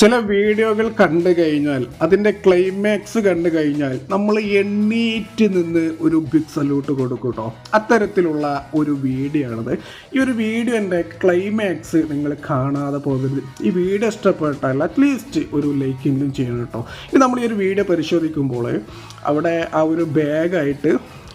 ചില വീഡിയോകൾ കണ്ടു കഴിഞ്ഞാൽ അതിന്റെ ക്ലൈമാക്സ് കണ്ടു കഴിഞ്ഞാൽ നമ്മൾ എണ്ണീറ്റ് നിന്ന് ഒരു ബിഗ് സല്യൂട്ട് കൊടുക്കും കേട്ടോ അത്തരത്തിലുള്ള ഒരു വീഡിയോ ആണത് ഈ ഒരു വീഡിയോന്റെ ക്ലൈമാക്സ് നിങ്ങൾ കാണാതെ പോകരുത്. ഈ വീഡിയോ ഇഷ്ടപ്പെട്ടാൽ അറ്റ്ലീസ്റ്റ് ഒരു ലൈക്കെങ്കിലും ചെയ്യണം കേട്ടോ ഇത് നമ്മൾ ഈ ഒരു വീഡിയോ പരിശോധിക്കുമ്പോൾ അവിടെ ആ ഒരു ബാഗായിട്ട്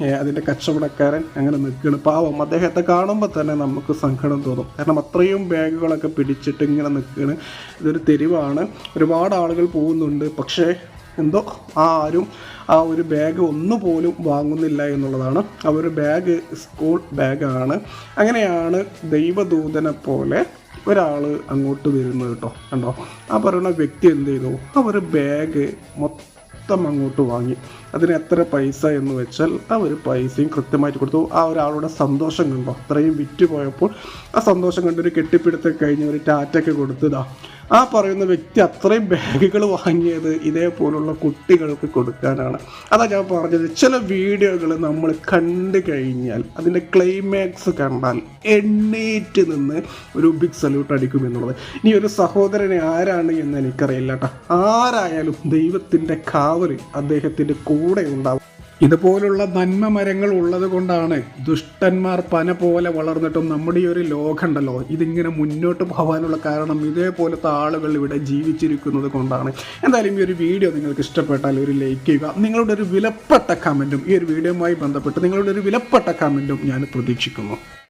അതിന്റെ കച്ചവടക്കാരൻ അങ്ങനെ നിൽക്കുകയാണ്. പാവം അദ്ദേഹത്തെ കാണുമ്പോൾ തന്നെ നമുക്ക് സങ്കടം തോന്നും. കാരണം അത്രയും ബാഗുകളൊക്കെ പിടിച്ചിട്ട് ഇങ്ങനെ നിൽക്കുകയാണ്. ഇതൊരു തെരുവാണ്. ഒരുപാട് ആളുകൾ പോകുന്നുണ്ട്. പക്ഷേ എന്തോ ആരും ആ ഒരു ബാഗ് ഒന്നുപോലും വാങ്ങുന്നില്ല എന്നുള്ളതാണ്. ആ ഒരു ബാഗ് സ്കൂൾ ബാഗാണ്. അങ്ങനെയാണ് ദൈവദൂതനെ പോലെ ഒരാൾ അങ്ങോട്ട് വരുന്നത് കേട്ടോ. കണ്ടോ? ആ പറയുന്ന വ്യക്തി എന്ത് ചെയ്തു? ആ ഒരു ബാഗ് മൊത്തം മൊത്തം അങ്ങോട്ട് വാങ്ങി. അതിന് എത്ര പൈസ എന്ന് വെച്ചാൽ ആ ഒരു പൈസയും കൃത്യമായിട്ട് കൊടുത്തു. ആ ഒരാളുടെ സന്തോഷം കണ്ടു. അത്രയും വിറ്റ് പോയപ്പോൾ ആ സന്തോഷം കണ്ടൊരു കെട്ടിപ്പിടുത്തൊക്കെ കഴിഞ്ഞ് ഒരു ടാറ്റൊക്കെ കൊടുത്തതാ ആ പറയുന്ന വ്യക്തി അത്രയും ബാഗുകൾ വാങ്ങിയത് ഇതേപോലുള്ള കുട്ടികൾക്ക് കൊടുക്കാനാണ്. അതാ ഞാൻ പറഞ്ഞത് ചില വീഡിയോകൾ നമ്മൾ കണ്ടു കഴിഞ്ഞാൽ അതിന്റെ ക്ലൈമാക്സ് കണ്ടാൽ എണ്ണീറ്റ് നിന്ന് ഒരു ബിഗ് സല്യൂട്ട് അടിക്കും എന്നുള്ളത്. ഇനി ഒരു സഹോദരനെ ആരാണ് എന്ന് എനിക്കറിയില്ല കേട്ടോ. ആരായാലും ദൈവത്തിന്റെ കാവൽ അദ്ദേഹത്തിന്റെ കൂടെ ഉണ്ടാവും. ഇതുപോലുള്ള നന്മ മരങ്ങൾ ഉള്ളത് കൊണ്ടാണ് ദുഷ്ടന്മാർ പന പോലെ വളർന്നിട്ടും നമ്മുടെ ഈ ഒരു ലോകമുണ്ടല്ലോ ഇതിങ്ങനെ മുന്നോട്ട് പോകാനുള്ള കാരണം ഇതേപോലത്തെ ആളുകൾ ഇവിടെ ജീവിച്ചിരിക്കുന്നത് കൊണ്ടാണ്. എന്തായാലും ഈ ഒരു വീഡിയോ നിങ്ങൾക്ക് ഇഷ്ടപ്പെട്ടാൽ ഒരു ലൈക്ക് ചെയ്യുക. നിങ്ങളുടെ ഒരു വിലപ്പെട്ട കമന്റും ഈ ഒരു വീഡിയോയുമായി ബന്ധപ്പെട്ട് നിങ്ങളുടെ ഒരു വിലപ്പെട്ട കമന്റും ഞാൻ പ്രതീക്ഷിക്കുന്നു.